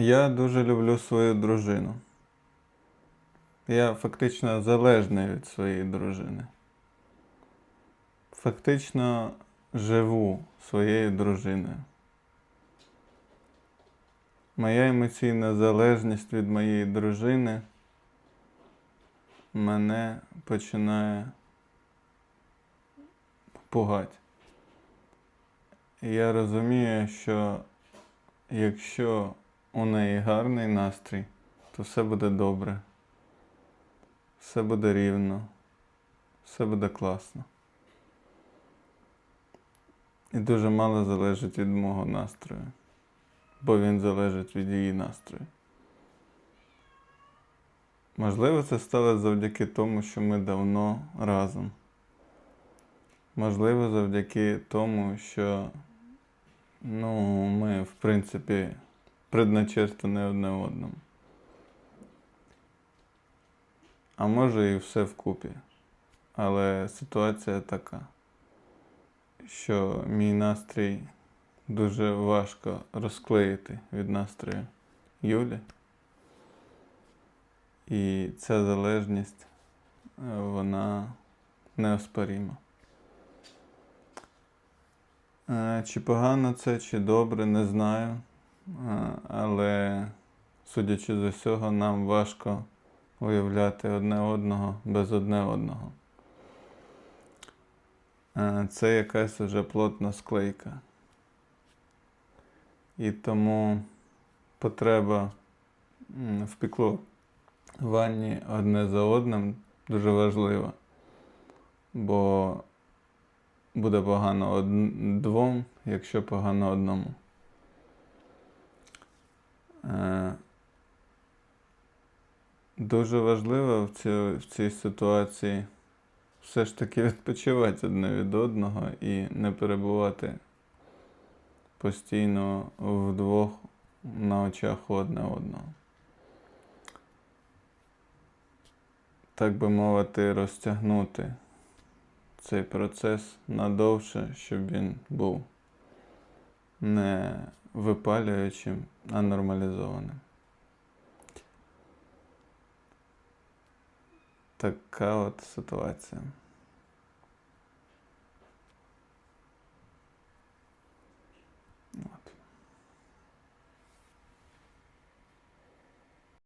Я дуже люблю свою дружину. Я фактично залежний від своєї дружини. Фактично живу своєю дружиною. Моя емоційна залежність від моєї дружини мене починає пугати. Я розумію, що якщо у неї гарний настрій, то все буде добре. Все буде рівно, все буде класно. І дуже мало залежить від мого настрою, бо він залежить від її настрою. Можливо, це стало завдяки тому, що ми давно разом. Можливо, завдяки тому, що ну, ми, в принципі, предначертані одне одному. А може і все вкупі. Але ситуація така, що мій настрій дуже важко розклеїти від настрою Юлі. І ця залежність, е, вона неоспоріма. Е, Чи погано це, чи добре, не знаю. Але, судячи з усього, нам важко уявляти одне одного без одне одного. Це якась уже плотна склейка. І тому потреба в піклуванні одне за одним дуже важлива. Бо буде погано двом, якщо погано одному. Дуже важливо в цій, в цій ситуації все ж таки відпочивати одне від одного і не перебувати постійно вдвох на очах одне одного. Так би мовити, розтягнути цей процес надовше, щоб він був не випалюючим, а нормалізованим. Така от ситуація. От.